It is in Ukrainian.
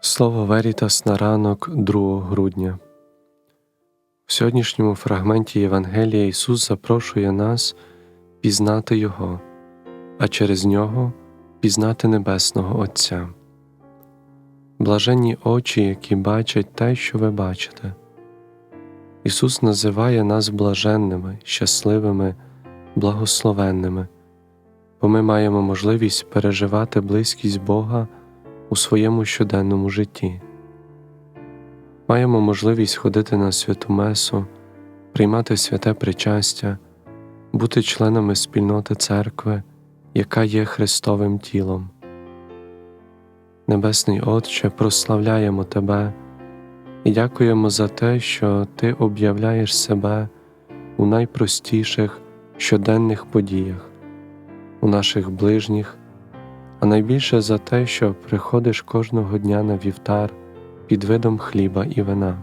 Слово Верітас на ранок 2 грудня. В сьогоднішньому фрагменті Євангелія Ісус запрошує нас пізнати Його, а через нього пізнати Небесного Отця. Блаженні очі, які бачать те, що ви бачите. Ісус називає нас блаженними, щасливими, благословенними, бо ми маємо можливість переживати близькість Бога у своєму щоденному житті. Маємо можливість ходити на святу Месу, приймати святе причастя, бути членами спільноти церкви, яка є Христовим тілом. Небесний Отче, прославляємо Тебе і дякуємо за те, що Ти об'являєш себе у найпростіших щоденних подіях, у наших ближніх а найбільше за те, що приходиш кожного дня на вівтар під видом хліба і вина.